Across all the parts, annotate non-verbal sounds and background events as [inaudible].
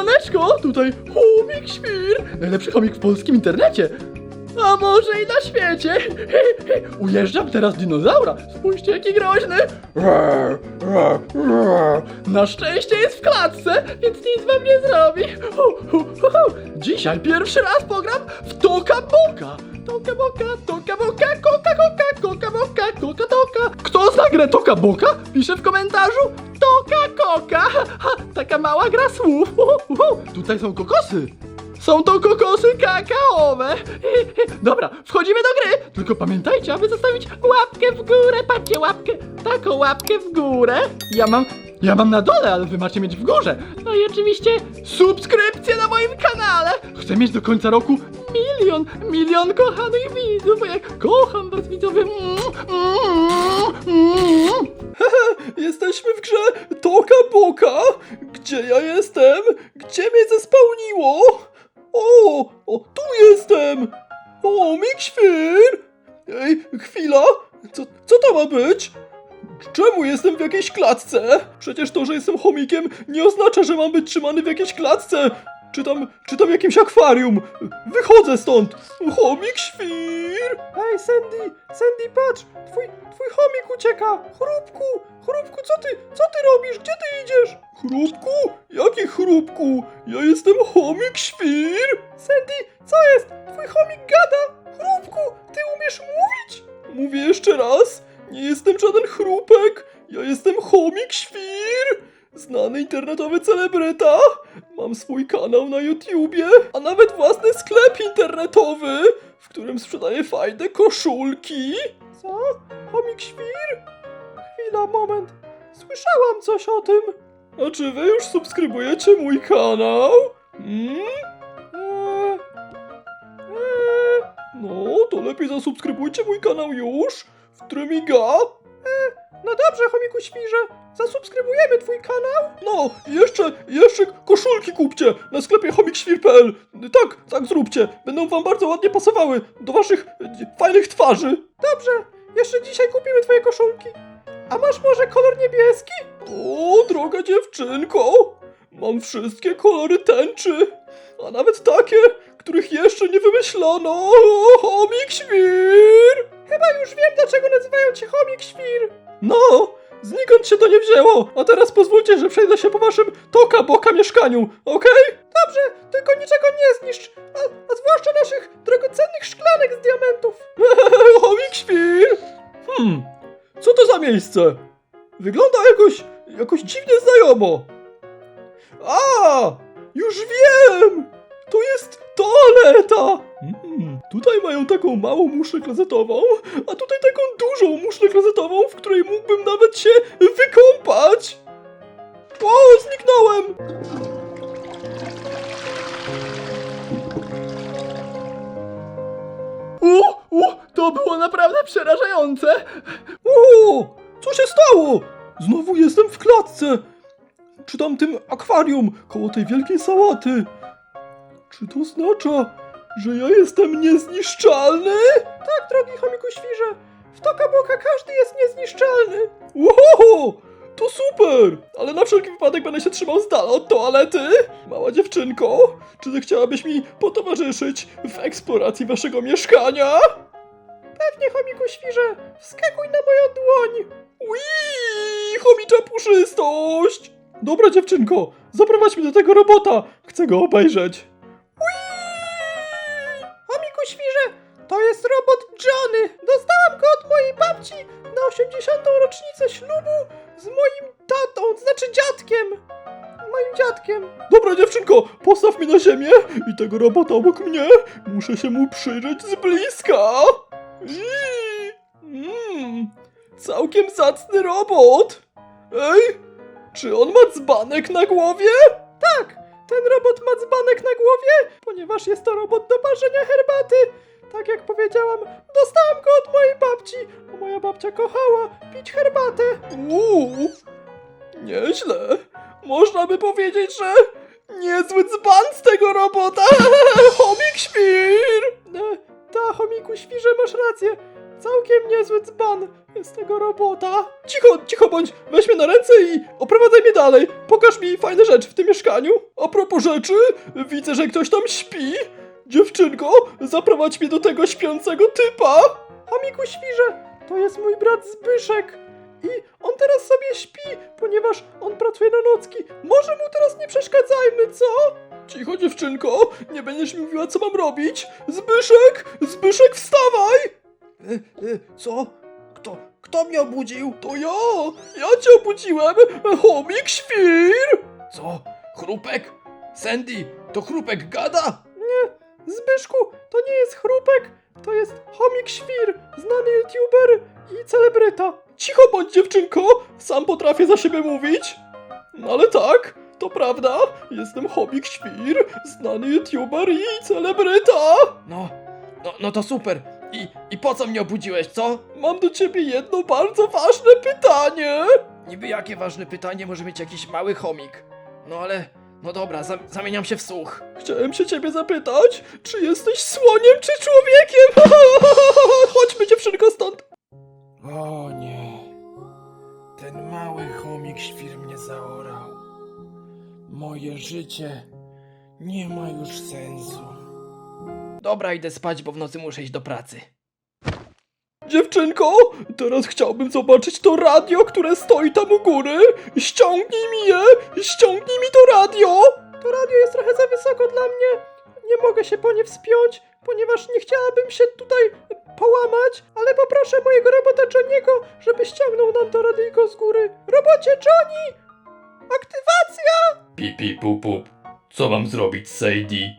Siemaneczko, tutaj chomik świr, najlepszy chomik w polskim internecie. A może i na świecie. [laughs] Ujeżdżam teraz dinozaura. Spójrzcie, jaki groźny. Na szczęście jest w klatce, więc nic wam nie zrobi. Dzisiaj pierwszy raz pogram w Toka Boka. Toka Boka, Toka Boka, Koka Koka, Koka Boka, Koka Toka. Kto zna grę Toka Boka? Pisze w komentarzu. Toka Koka. Ha, taka mała gra słów. Tutaj są kokosy. Są to kokosy kakaowe. [laughs] Dobra, wchodzimy do gry. Tylko pamiętajcie, aby zostawić łapkę w górę. Patrzcie, łapkę, taką łapkę w górę. Ja mam, ja mam na dole, ale wy macie mieć w górze. No i oczywiście subskrypcję na moim kanale. Chcę mieć do końca roku milion, milion kochanych widzów, bo ja kocham was widzowie. Mm, mm, mm. [laughs] Jesteśmy w grze Toka Boka. Gdzie ja jestem? Gdzie mnie zespełniło? O, o, tu jestem! O, Mikświr! Ej, chwila! Co, co to ma być? Czemu jestem w jakiejś klatce? Przecież to, że jestem chomikiem nie oznacza, że mam być trzymany w jakiejś klatce! Czy tam, czy tam jakimś akwarium? Wychodzę stąd! Chomik świr! Ej, Sandy! Sandy, patrz! Twój, twój chomik ucieka! Chrupku! Chrupku, co ty, co ty robisz? Gdzie ty idziesz? Chrupku? Jaki chrupku? Ja jestem chomik świr! Sandy, co jest? Twój chomik gada! Chrupku, ty umiesz mówić? Mówię jeszcze raz. Nie jestem żaden chrupek. Ja jestem chomik świr! Znany internetowy celebryta. Mam swój kanał na YouTubie, a nawet własny sklep internetowy, w którym sprzedaję fajne koszulki. Co? Chomik świr? Chwila, moment. Słyszałam coś o tym. A czy wy już subskrybujecie mój kanał? Hmm? Eee, eee, no, to lepiej zasubskrybujcie mój kanał już, w którym miga. Eee, no dobrze, chomiku świrze, zasubskrybujemy twój kanał. No, jeszcze, jeszcze kupcie na sklepie chomikświr.pl. Tak, tak zróbcie, będą wam bardzo ładnie pasowały do waszych e, fajnych twarzy. Dobrze, jeszcze dzisiaj kupimy twoje koszulki. A masz może kolor niebieski? O, droga dziewczynko! Mam wszystkie kolory tęczy, a nawet takie, których jeszcze nie wymyślono. O, Chomik świr! Chyba już wiem, dlaczego nazywają cię chomik świr. No, znikąd się to nie wzięło. A teraz pozwólcie, że przejdę się po waszym toka boka mieszkaniu, okej? Dobrze, tylko niczego nie zniszcz, a, a zwłaszcza naszych drogocennych szklanek z diamentów. [laughs] chomik świr! Hmm, co to za miejsce? Wygląda jakoś, jakoś dziwnie znajomo. A, już wiem! To jest toaleta! Mm, tutaj mają taką małą muszlę klozetową, a tutaj taką dużą muszlę klozetową, w której mógłbym nawet się wykąpać! O, zniknąłem! U, u, to było naprawdę przerażające! O, co się stało? Znowu jestem w klatce! Czy tam tym akwarium koło tej wielkiej sałaty? Czy to oznacza, że ja jestem niezniszczalny? Tak, drogi chomiku świrze. W Toka Boka każdy jest niezniszczalny. Wow, to super! Ale na wszelki wypadek będę się trzymał z dala od toalety. Mała dziewczynko, czy zechciałabyś mi potowarzyszyć w eksploracji waszego mieszkania? Pewnie, chomiku świrze. Wskakuj na moją dłoń. Ui, chomicza puszystość! Dobra dziewczynko, zaprowadź mnie do tego robota. Chcę go obejrzeć. To jest robot Johnny. Dostałam go od mojej babci na 80. rocznicę ślubu z moim tatą, znaczy dziadkiem. Moim dziadkiem. Dobra dziewczynko, postaw mi na ziemię i tego robota obok mnie. Muszę się mu przyjrzeć z bliska. Iii, Mm, całkiem zacny robot. Ej, czy on ma dzbanek na głowie? Tak, ten robot ma dzbanek na głowie, ponieważ jest to robot do parzenia herbaty. Tak jak powiedziałam, dostałam go od mojej babci, bo moja babcia kochała pić herbatę. Uuu, nieźle. Można by powiedzieć, że niezły dzban z tego robota. [laughs] Chomik świr. E, Ta, chomiku świrze, masz rację. całkiem niezły dzban z tego robota. Cicho, cicho bądź, weź mnie na ręce i oprowadzaj mnie dalej. Pokaż mi fajne rzeczy w tym mieszkaniu. A propos rzeczy, widzę, że ktoś tam śpi. Dziewczynko, zaprowadź mnie do tego śpiącego typa. Amiku świrze, to jest mój brat Zbyszek. I on teraz sobie śpi, ponieważ on pracuje na nocki. Może mu teraz nie przeszkadzajmy, co? Cicho, dziewczynko, nie będziesz mi mówiła, co mam robić. Zbyszek, Zbyszek, wstawaj! co? Kto, kto mnie obudził? To ja, ja cię obudziłem, chomik świr! Co? Chrupek? Sandy, to chrupek gada? Nie, Zbyszku, to nie jest chrupek, to jest chomik świr, znany youtuber i celebryta. Cicho bądź dziewczynko, sam potrafię za siebie mówić. No ale tak, to prawda, jestem chomik świr, znany youtuber i celebryta. No, no, no to super. I, I po co mnie obudziłeś, co? Mam do ciebie jedno bardzo ważne pytanie. Niby jakie ważne pytanie może mieć jakiś mały chomik? No ale, no dobra, za, zamieniam się w słuch. Chciałem się ciebie zapytać, czy jesteś słoniem czy człowiekiem? [laughs] Chodźmy dziewczynko stąd. O nie. Ten mały chomik świr mnie zaorał. Moje życie nie ma już sensu. Dobra, idę spać, bo w nocy muszę iść do pracy. Dziewczynko, teraz chciałbym zobaczyć to radio, które stoi tam u góry. Ściągnij mi je, ściągnij mi to radio. To radio jest trochę za wysoko dla mnie. Nie mogę się po nie wspiąć, ponieważ nie chciałabym się tutaj połamać, ale poproszę mojego robota Johniego, żeby ściągnął nam to radyjko z góry. Robocie Johnny! Aktywacja! Pip, pip, pup, pup. Co mam zrobić, Sadie?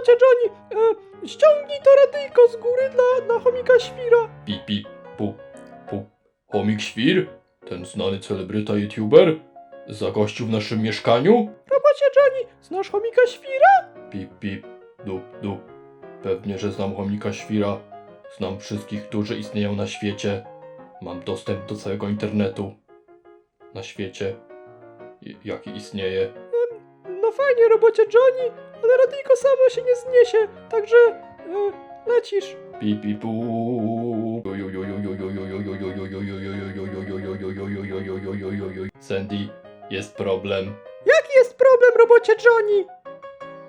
O, robocie Johnny, e, ściągnij to radyjko z góry dla, dla chomika świra. Pip, pip, pup, pup. Chomik Świr? Ten znany celebryta youtuber? Zagościł w naszym mieszkaniu? Robocie Johnny, znasz chomika świra? Pip, pip, dup, dup. Pewnie, że znam chomika Świra. Znam wszystkich, którzy istnieją na świecie. Mam dostęp do całego internetu. Na świecie. I- Jaki istnieje. No fajnie, robocie Johnny, ale radyjko samo się nie zniesie, także e, lecisz. Pip, pip, pup. Sandy, jest problem. Jaki jest problem, robocie Johnny?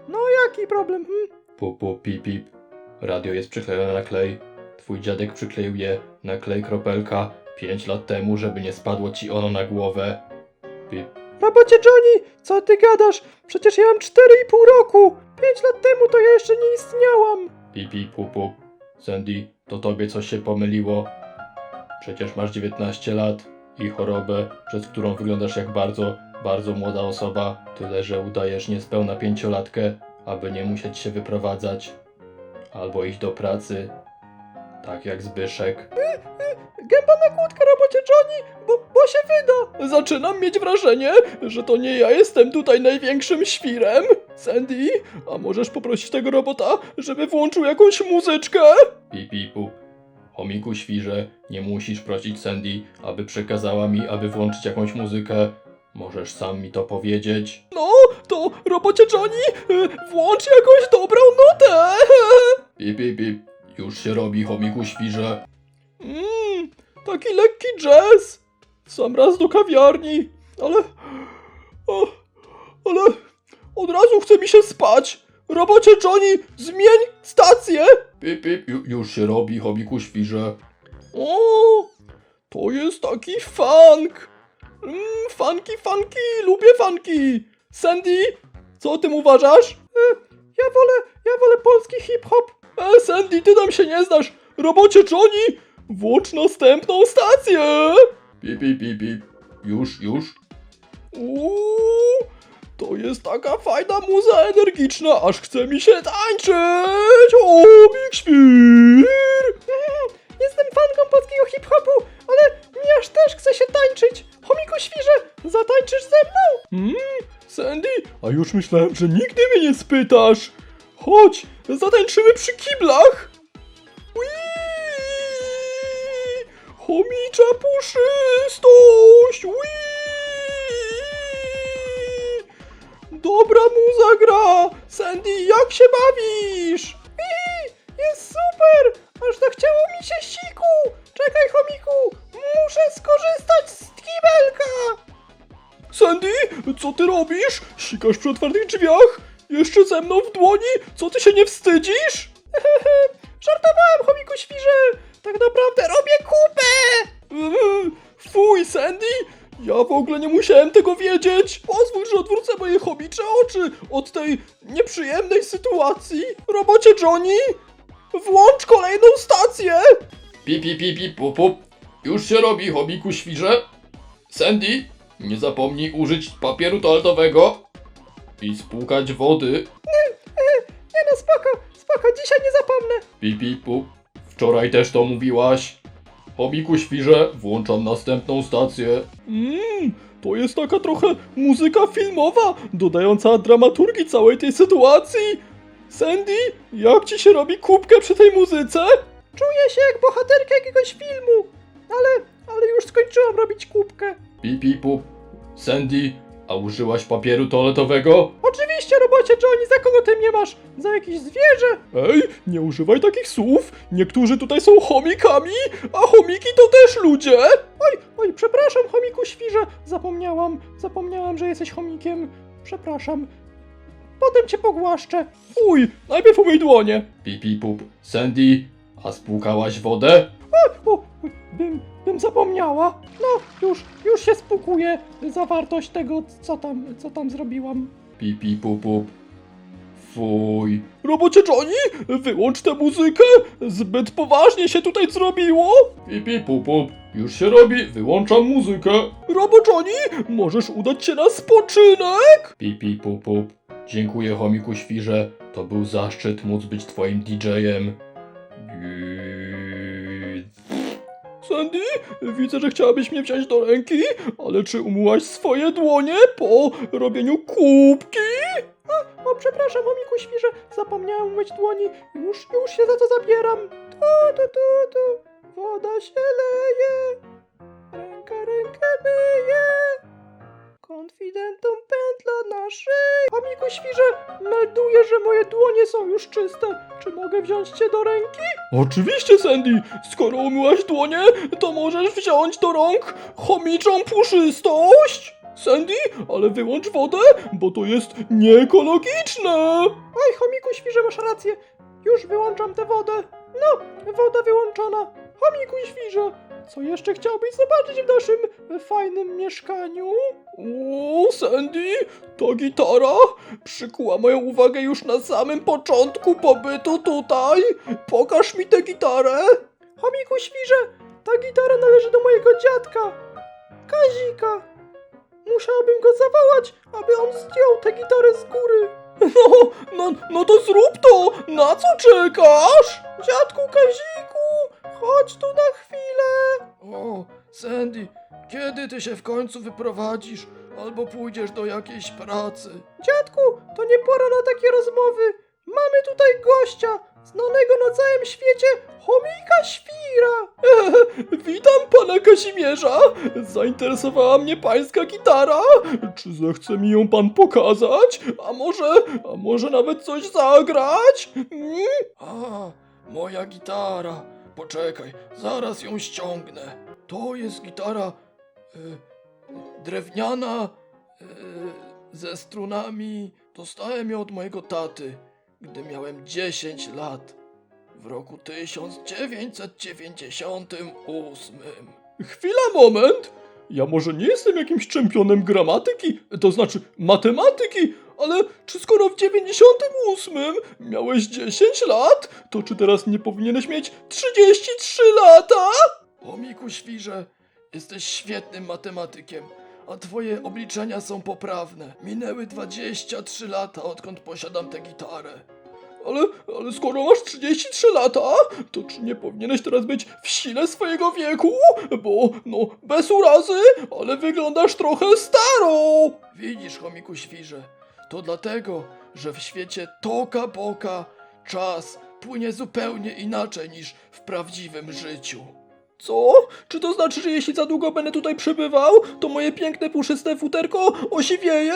No jaki problem? Hmm? Pup, pip, pip. Radio jest przyklejone na klej. Twój dziadek przykleił je na klej kropelka 5 lat temu, żeby nie spadło ci ono na głowę. Pip, Robocie Johnny, co ty gadasz? Przecież ja mam 4,5 roku. 5 lat temu to ja jeszcze nie istniałam. pip, pip, pup, pup. Sandy, to tobie coś się pomyliło. Przecież masz 19 lat i chorobę, przez którą wyglądasz jak bardzo, bardzo młoda osoba. Tyle, że udajesz niespełna pięciolatkę, aby nie musieć się wyprowadzać. Albo iść do pracy. Tak jak Zbyszek. Gęba na kłódkę, robocie Johnny, bo, bo się wyda. Zaczynam mieć wrażenie, że to nie ja jestem tutaj największym świrem. Sandy, a możesz poprosić tego robota, żeby włączył jakąś muzyczkę? Pipi pup. Chomiku świrze, nie musisz prosić Sandy, aby przekazała mi, aby włączyć jakąś muzykę. Możesz sam mi to powiedzieć. No, to robocie Johnny, y, włącz jakąś dobrą nutę. [laughs] Pip, pip, pip. Już się robi, chomiku świrze. Mmm, taki lekki jazz. Sam raz do kawiarni, ale... O, ale od razu chce mi się spać. Robocie Johnny, zmień stację. Pip, pip. Ju, już się robi, chomiku świrze. O, to jest taki funk. Mm, funky, funky, lubię funky. Sandy, co o tym uważasz? E, ja wolę, ja wolę polski hip-hop. E, Sandy, ty tam się nie znasz. Robocie Johnny, włącz następną stację. Pip, pip, pip, pip. Już, już. Uuu, to jest taka fajna muza energiczna, aż chce mi się tańczyć! O, Big Świr! [laughs] Jestem fanką polskiego hip-hopu, ale mi aż też chce się tańczyć! Chomiku Świrze, zatańczysz ze mną? Hmm, Sandy, a już myślałem, że nigdy mnie nie spytasz! Chodź, zatańczymy przy kiblach! Chomicza puszystość! Dobra muza gra! Sandy, jak się bawisz? Whee! Jest super! aż zachciało mi się siku! Czekaj, chomiku! Muszę skorzystać z kibelka! Sandy, co ty robisz? Sikasz przy otwartych drzwiach? Jeszcze ze mną w dłoni? Co ty się nie wstydzisz? W ogóle nie musiałem tego wiedzieć! Pozwól, że odwrócę moje chomicze oczy od tej nieprzyjemnej sytuacji! Robocie Johnny! Włącz kolejną stację! Pi, pi, pi, pi, pup, pup. Już się robi, chomiku świrze. Sandy, nie zapomnij użyć papieru toaletowego i spłukać wody. Nie no, spoko, spoko, dzisiaj nie zapomnę! Pi, pi, pup. Wczoraj też to mówiłaś. Chomiku świrze, włączam następną stację. Mmm, to jest taka trochę muzyka filmowa, dodająca dramaturgii całej tej sytuacji. Sandy, jak ci się robi kubkę przy tej muzyce? Czuję się jak bohaterka jakiegoś filmu! Ale, ale już skończyłam robić kubkę. Pi, pi, pup. Sandy, a użyłaś papieru toaletowego? Oczywiście, robocie Johnny, za kogo ty mnie masz? Za jakieś zwierzę? Ej, nie używaj takich słów. Niektórzy tutaj są chomikami, a chomiki to też ludzie. Oj, oj, przepraszam, chomiku świrze. Zapomniałam, zapomniałam, że jesteś chomikiem. Przepraszam. Potem cię pogłaszczę. Fuj, najpierw umyj dłonie. Pi, pi, pup. Sandy, a spłukałaś wodę? O, o, bym, bym zapomniała. No, już, już się spukuje zawartość tego, co tam, co tam zrobiłam. Pi, pi, pup, pup. Fuj. Robocie Johnny, wyłącz tę muzykę. Zbyt poważnie się tutaj zrobiło. Pi, pi, pup, pup. Już się robi, wyłączam muzykę. Robo Johnny, możesz udać się na spoczynek. Pi, pi, pup, pup. Dziękuję, chomiku świrze. To był zaszczyt móc być twoim DJ-em. Sandy, widzę, że chciałabyś mnie wziąć do ręki, ale czy umyłaś swoje dłonie po robieniu kubki? O, przepraszam, chomiku świrze, zapomniałam umyć dłoni. Już, już się za to zabieram. Tu, tu, tu, tu. Woda się leje. Ręka rękę myje. Konfidentom pętla na szyi. Chomiku świrze, melduję, że moje dłonie są już czyste. Czy mogę wziąć cię do ręki? Oczywiście, Sandy! Skoro umyłaś dłonie, to możesz wziąć do rąk chomiczą puszystość! Sandy, ale wyłącz wodę, bo to jest nieekologiczne! Oj, chomiku świrze, masz rację. Już wyłączam tę wodę. No, woda wyłączona. Chomiku świrze, co jeszcze chciałbyś zobaczyć w naszym fajnym mieszkaniu? O, Sandy, ta gitara przykuła moją uwagę już na samym początku pobytu tutaj. Pokaż mi tę gitarę. Chomiku świrze, ta gitara należy do mojego dziadka, Kazika. Musiałbym go zawołać, aby on zdjął tę gitarę z góry. No, no, no to zrób to! Na co czekasz? Dziadku Kaziku, chodź tu na chwilę. O, Sandy, kiedy ty się w końcu wyprowadzisz albo pójdziesz do jakiejś pracy? Dziadku, to nie pora na takie rozmowy. Mamy tutaj gościa, znanego na całym świecie, chomika świra. [laughs] Witam pana Kazimierza! Zainteresowała mnie pańska gitara. Czy zechce mi ją pan pokazać? A może, a może nawet coś zagrać? Mm? A, moja gitara. Poczekaj, zaraz ją ściągnę. To jest gitara y, drewniana y, ze strunami. Dostałem ją od mojego taty, gdy miałem 10 lat w roku 1998. Chwila, moment! Ja może nie jestem jakimś czempionem gramatyki, to znaczy matematyki, ale czy skoro w 98 miałeś 10 lat, to czy teraz nie powinieneś mieć 33 lata? Omiku świrze, jesteś świetnym matematykiem, a twoje obliczenia są poprawne. Minęły 23 lata, odkąd posiadam tę gitarę. Ale, ale skoro masz 33 lata, to czy nie powinieneś teraz być w sile swojego wieku? Bo, no, bez urazy, ale wyglądasz trochę staro! Widzisz, chomiku świrze, to dlatego, że w świecie toka boka czas płynie zupełnie inaczej niż w prawdziwym życiu. Co? Czy to znaczy, że jeśli za długo będę tutaj przebywał, to moje piękne puszyste futerko osiwieje?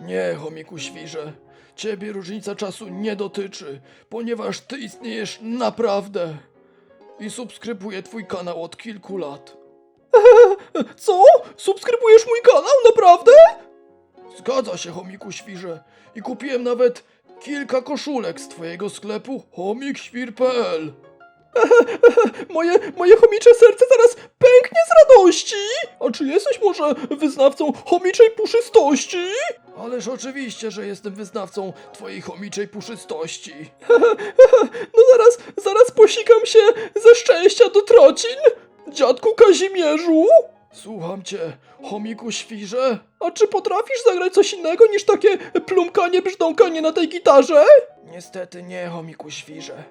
Nie, chomiku świrze. Ciebie różnica czasu nie dotyczy, ponieważ ty istniejesz naprawdę. i subskrybuję twój kanał od kilku lat. [laughs] Co? Subskrybujesz mój kanał, naprawdę? Zgadza się, chomiku świrze. I kupiłem nawet kilka koszulek z twojego sklepu chomikświr.pl. [laughs] Moje, moje chomicze serce zaraz pęknie z radości! A czy jesteś może wyznawcą chomiczej puszystości? Ależ oczywiście, że jestem wyznawcą twojej chomiczej puszystości. [laughs] No zaraz, zaraz posikam się ze szczęścia do trocin! Dziadku Kazimierzu! Słucham cię, chomiku świrze. A czy potrafisz zagrać coś innego niż takie plumkanie, brzdąkanie na tej gitarze? Niestety nie, chomiku świrze.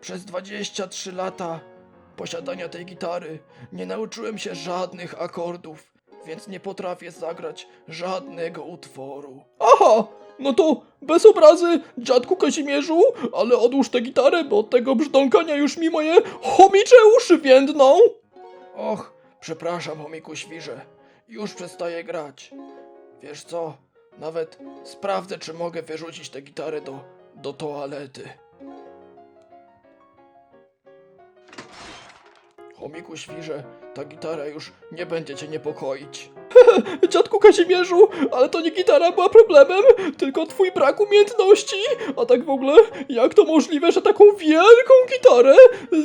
Przez 23 lata posiadania tej gitary nie nauczyłem się żadnych akordów, więc nie potrafię zagrać żadnego utworu. Aha, no to bez obrazy, dziadku Kazimierzu, ale odłóż tę gitarę, bo od tego brzdąkania już mi moje chomicze uszy więdną. Och, przepraszam, chomiku świrze. Już przestaję grać. Wiesz co? Nawet sprawdzę, czy mogę wyrzucić tę gitarę do, do toalety. Chomiku świrze, ta gitara już nie będzie cię niepokoić. [laughs] Dziadku Kazimierzu, ale to nie gitara była problemem, tylko twój brak umiejętności. A tak w ogóle, jak to możliwe, że taką wielką gitarę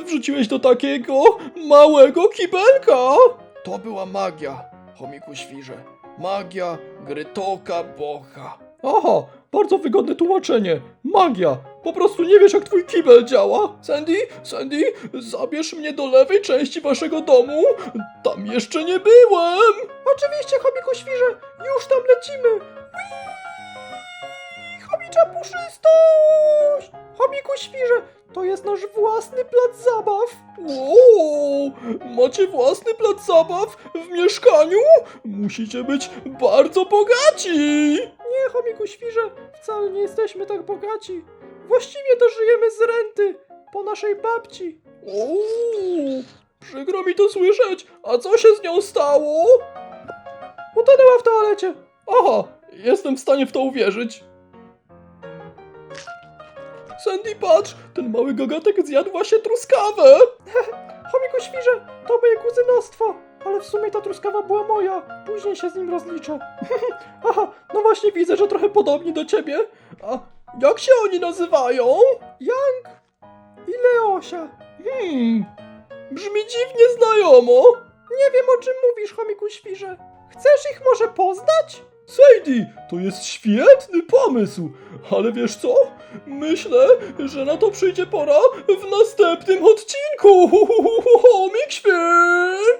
wrzuciłeś do takiego małego kibelka? To była magia, chomiku świrze. Magia gry Toka Bocha. Aha, bardzo wygodne tłumaczenie. Magia. Po prostu nie wiesz, jak twój kibel działa. Sandy, Sandy, zabierz mnie do lewej części waszego domu. Tam jeszcze nie byłem. Oczywiście, chomiku świrze. Już tam lecimy. Whee! Chomicza puszystość. Chomiku świrze, to jest nasz własny plac zabaw. Wow, macie własny plac zabaw w mieszkaniu? Musicie być bardzo bogaci. Chomiku świrze, wcale nie jesteśmy tak bogaci. Właściwie to żyjemy z renty po naszej babci. Uuu, przykro mi to słyszeć. A co się z nią stało? Utonęła w toalecie. Aha, jestem w stanie w to uwierzyć. Sandy, patrz, ten mały gagatek zjadł właśnie truskawę. [laughs] Chomiku świrze, to moje kuzynostwo. Ale w sumie ta truskawa była moja. Później się z nim rozliczę. [laughs] Aha, no właśnie widzę, że trochę podobni do ciebie. A jak się oni nazywają? Yang i Leosia. Hmm, brzmi dziwnie znajomo. Nie wiem o czym mówisz, chomiku świrze. Chcesz ich może poznać? Sadie, to jest świetny pomysł, ale wiesz co? Myślę, że na to przyjdzie pora w następnym odcinku. [laughs] Chomik świr!